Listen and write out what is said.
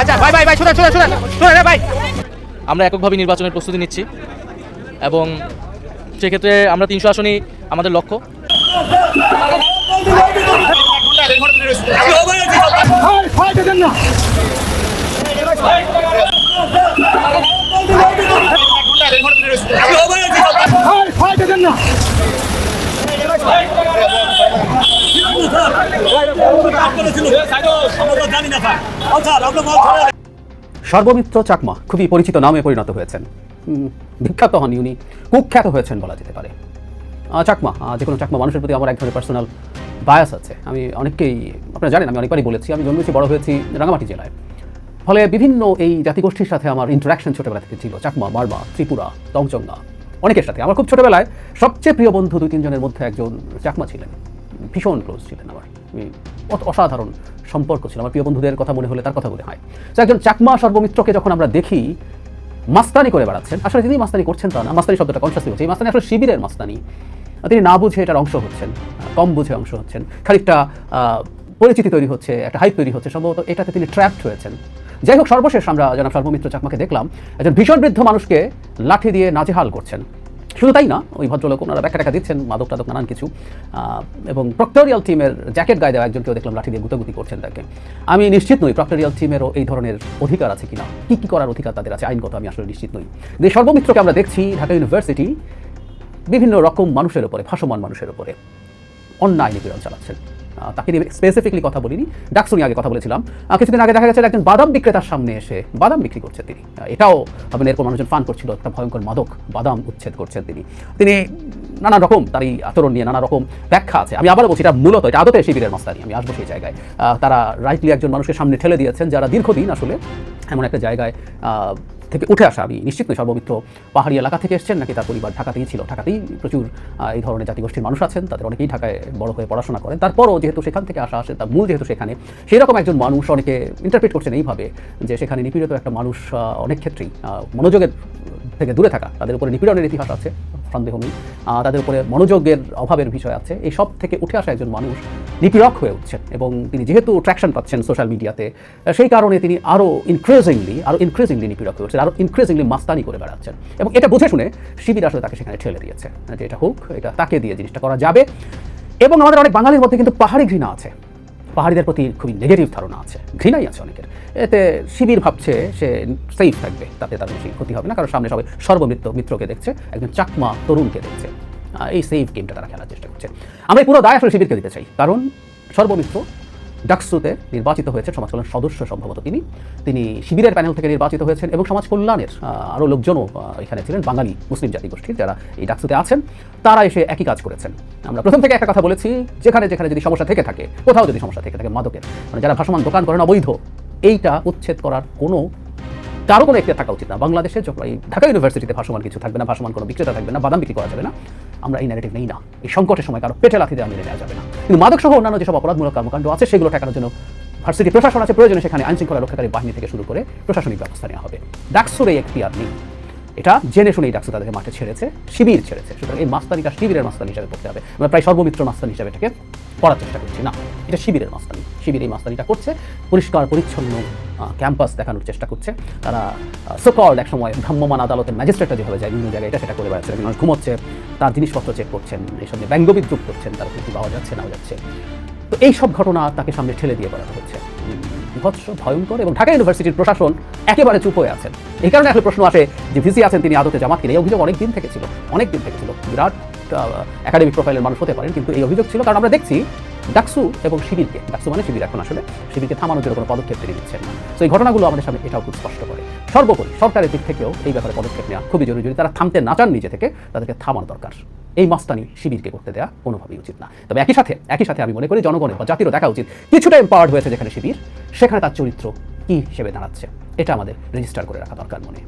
আচ্ছা ভাই ভাই ভাই ভাই আমরা এককভাবে নির্বাচনের প্রস্তুতি নিচ্ছি এবং সেক্ষেত্রে আমরা তিনশো আসনই আমাদের লক্ষ্য সর্বমিত্র চাকমা খুবই পরিচিত নামে পরিণত হয়েছেন। বিখ্যাত হন উনি কুখ্যাত হয়েছেন বলা যেতে পারে। চাকমা যে কোনো চাকমা মানুষের প্রতি আমার এক ধরনের পার্সোনাল বায়াস আছে। আমি অনেককেই, আপনারা জানেন, আমি অনেকবারই বলেছি, আমি জন্মেছি, বড় হয়েছি রাঙামাটি জেলায়। ফলে বিভিন্ন এই জাতিগোষ্ঠীর সাথে আমার ইন্টারাকশন ছোটবেলা থেকে ছিল। চাকমা মারমা ত্রিপুরা তংচঙ্গা অনেকের সাথে। আমার খুব ছোটবেলায় সবচেয়ে প্রিয় বন্ধু দুই তিনজনের মধ্যে একজন চাকমা ছিলেন। ভীষণ ক্লোজ ছিলেন আমার। অসাধারণ সম্পর্ক ছিল। আমার প্রিয় বন্ধুদের কথা মনে হলে তার কথা মনে হয়। তো একজন চাকমা সর্বমিত্রকে যখন আমরা দেখি, মাস্তানি করে বেড়াচ্ছেন, আসলে তিনি মাস্তানি করছেন তা না, মাস্তানি শব্দটা কনসাসলি হচ্ছে এই মাস্তানি আসলে শিবিরের মাস্তানি। তিনি না বুঝে এটার অংশ হচ্ছেন, কম বুঝে অংশ হচ্ছেন। খানিকটা পরিচিতি তৈরি হচ্ছে, একটা হাইপ তৈরি হচ্ছে, সম্ভবত এটাতে তিনি ট্র্যাপড হয়েছেন। যাই হোক, সর্বশেষ আমরা জনাব সর্বমিত্র চাকমাকে দেখলাম। একজন ভীষণ বৃদ্ধ মানুষকে লাঠি দিয়ে নাজেহাল করছেন। শুধু তাই না, ওই ভদ্রলোক ওনারা ব্যাখ্যা টাকা দিচ্ছেন, মাদক টাদক নানান কিছু এবং প্রক্টোরিয়াল টিমের জ্যাকেট গায়ে দেওয়া একজনকেও দেখলাম লাঠি দিয়ে গুতাগুতি করছেন তাকে। আমি নিশ্চিত নই প্রক্টোরিয়াল টিমেরও এই ধরনের অধিকার আছে কিনা, কি কি করার অধিকার তাদের আছে, আইনগত আমি আসলে নিশ্চিত নই। যে সর্বমিত্রকে আমরা দেখছি ঢাকা ইউনিভার্সিটি বিভিন্ন রকম মানুষের উপরে, ভাসমান মানুষের উপরে। অন্যায় নিপীড়ন চালাচ্ছেন। তাকে নিয়ে স্পেসিফিকলি কথা বলিনি। ডাকসু নিয়ে আগে কথা বলেছিলাম। কিছুদিন আগে দেখা গেছে একজন বাদাম বিক্রেতার সামনে এসে বাদাম বিক্রি করছেন তিনি। এটাও ভাবেন এরকম মানুষজন ফান করছিল, একটা ভয়ঙ্কর মাদক, বাদাম উচ্ছেদ করছেন তিনি। তিনি নানা রকম তার এই আচরণ নিয়ে নানা রকম ব্যাখ্যা আছে। আমি আবারও বলছি, এটা মূলত, এটা আদতে শিবিরের মাস্তানি। আমি আসব সেই জায়গায়। তারা রাইটলি একজন মানুষের সামনে ঠেলে দিয়েছেন, যারা দীর্ঘদিন আসলে এমন একটা জায়গায় থেকে উঠে আসা। আমি নিশ্চিত নই সর্বমিত্র পাহাড়ি এলাকা থেকে এসছেন, নাকি তার পরিবার ঢাকাতেই ছিল। ঢাকাতেই প্রচুর এই ধরনের জাতিগোষ্ঠীর মানুষ আছেন, তাদের অনেকেই ঢাকায় বড় হয়ে পড়াশোনা করেন। তারপরও যেহেতু সেখান থেকে আসা আসে, তার মূল যেহেতু সেখানে সেই রকম একজন মানুষ অনেকে ইন্টারপ্রেট করছেন এইভাবে, যে সেখানে নিপীড়িত একটা মানুষ অনেক ক্ষেত্রেই মনোযোগের থেকে দূরে থাকা। তাদের উপরে নিপীড়নের ইতিহাস আছে, সন্দেহ নেই। তাদের উপরে মনোযোগের অভাবের বিষয় আছে। এই সব থেকে উঠে আসা একজন মানুষ নিপীড়ক হয়ে উঠছেন এবং তিনি যেহেতু ট্র্যাকশন পাচ্ছেন সোশ্যাল মিডিয়াতে সেই কারণে তিনি আরও ইনক্রিজিংলি আরও ইনক্রিজিংলি নিপীড়ক হয়ে উঠছেন আরও ইনক্রিজিংলি মাস্তানি করে বেড়াচ্ছেন। এবং এটা বুঝে শুনে শিবির আসলে তাকে সেখানে ঠেলে দিয়েছে, যে এটা হোক, এটা তাকে দিয়ে জিনিসটা করা যাবে। এবং আমাদের অনেক বাঙালির মধ্যে কিন্তু পাহাড়ি ঘৃণা আছে। পাহাড়িদের প্রতি খুবই নেগেটিভ ধারণা আছে, ঘৃণাই আছে অনেকের। এতে শিবির ভাবছে সে সেফ থাকবে, তাতে তার বেশি ক্ষতি হবে না, কারণ সামনে সবাই সর্বমিত্র মিত্রকে দেখছে, একজন চাকমা তরুণকে দেখছে। এই সেফ গেমটা তারা খেলার চেষ্টা করছে। আমরা পুরো দায় আসলে শিবিরকে দিতে চাই, কারণ সর্বমিত্র ডাকসুতে নির্বাচিত হয়েছে সমাজ কল্যাণ সদস্য সম্ভবত তিনি। তিনি শিবিরের প্যানেল থেকে নির্বাচিত হয়েছেন এবং সমাজ কল্যাণের আরও লোকজনও এখানে ছিলেন, বাঙালি মুসলিম জাতিগোষ্ঠীর যারা এই ডাকসুতে আছেন, তারা এসে একই কাজ করেছেন। আমরা প্রথম থেকে একটা কথা বলেছি, যেখানে যেখানে যদি সমস্যা থেকে থাকে, কোথাও যদি সমস্যা থেকে থাকে, মাদকের। মানে যারা ভাসমান দোকান করেন অবৈধ, এইটা উচ্ছেদ করার কোনো কারও কোনো একটা থাকা উচিত না। বাংলাদেশে যখন এই ঢাকা ইউনিভার্সিটিতে ভাসমান কিছু থাকবে না, ভাসমান কোনো বিক্রেতা থাকবে না, বাদাম বিক্রি করা যাবে না, আমরা এই ন্যারেটিভ নেই না। এই সংকটের সময় কারও পেটে লাথি দেওয়া মেনে নেওয়া যাবে না। কিন্তু মাদক সহ অন্যান্য যেসব অপরাধমূলক কর্মকাণ্ড আছে, সেগুলো ঠেকানোর জন্য ভার্সিটি প্রশাসন আছে, প্রয়োজনে সেখানে আইন শৃঙ্খলা রক্ষাকারী বাহিনী থেকে শুরু করে প্রশাসনিক ব্যবস্থা নেওয়া হবে। ডাকসুর এই এখতিয়ার নেই। এটা জেনে শুনেই ডাকসু তাদেরকে মাঠে ছেড়েছে, শিবির ছেড়েছে। সুতরাং এই মাস্তানিটা শিবিরের মাস্তানি হিসাবে পড়তে হবে। আমরা প্রায় সর্বমিত্র মাস্তানি হিসাবে এটাকে পড়ার চেষ্টা করছি। না, এটা শিবিরের মাস্তানি। শিবির এই মাস্তানিটা করছে। পরিষ্কার, পরিচ্ছন্ন ক্যাম্পাস দেখানোর চেষ্টা করছে। তারা সোকল্ড এক সময় ভ্রাম্যমান আদালতের ম্যাজিস্ট্রেটটা যেভাবে যায়, বিভিন্ন জায়গায় এটা সেটা করে বেড়াচ্ছে, মানুষ ঘুমোচ্ছে, তার জিনিসপত্র চেক করছেন, এই সঙ্গে ব্যঙ্গ বিদ্রুপ করছেন, তার কিছু পাওয়া যাচ্ছে না যাচ্ছে। তো এই সব ঘটনা তাকে সামনে ঠেলে দিয়ে বেড়ানো হচ্ছে। বিভৎস ভয়ঙ্কর এবং ঢাকা ইউনিভার্সিটির প্রশাসন একেবারে চুপ হয়ে আছেন এই কারণে আসলে প্রশ্ন আসে যে ভিসি আছেন তিনি আদতে জামাত কিনে? এই অভিযোগ অনেক দিন থেকে ছিল, অনেক দিন থেকে ছিল। বিরাট একাডেমিক প্রোফাইলের মানুষ হতে পারেন, কিন্তু এই অভিযোগ ছিল। কারণ আমরা দেখছি ডাকসু এবং শিবিরকে, ডাকসু মানে শিবির এখন আসলে শিবিরকে থামানোর জন্য কোনো পদক্ষেপ তিনি নিচ্ছেন না। তো এই ঘটনাগুলো আমাদের সামনে এটাও খুব স্পষ্ট করে। সর্বোপরি সরকারের দিক থেকেও এই ব্যাপারে পদক্ষেপ নেওয়া খুবই জরুরি। যদি তারা থামতে না চান নিজে থেকে, তাদেরকে থামানো দরকার। এই মাস্তানি শিবিরকে করতে দেওয়া কোনোভাবেই উচিত না। তবে একই সাথে একই সাথে আমি মনে করি জনগণের বা জাতিরও দেখা উচিত। কিছুটা এম্পাওয়ার্ড হয়েছে যেখানে শিবির, সেখানে তার চরিত্র কী হিসেবে দাঁড়াচ্ছে, এটা আমাদের রেজিস্টার করে রাখা দরকার মনে।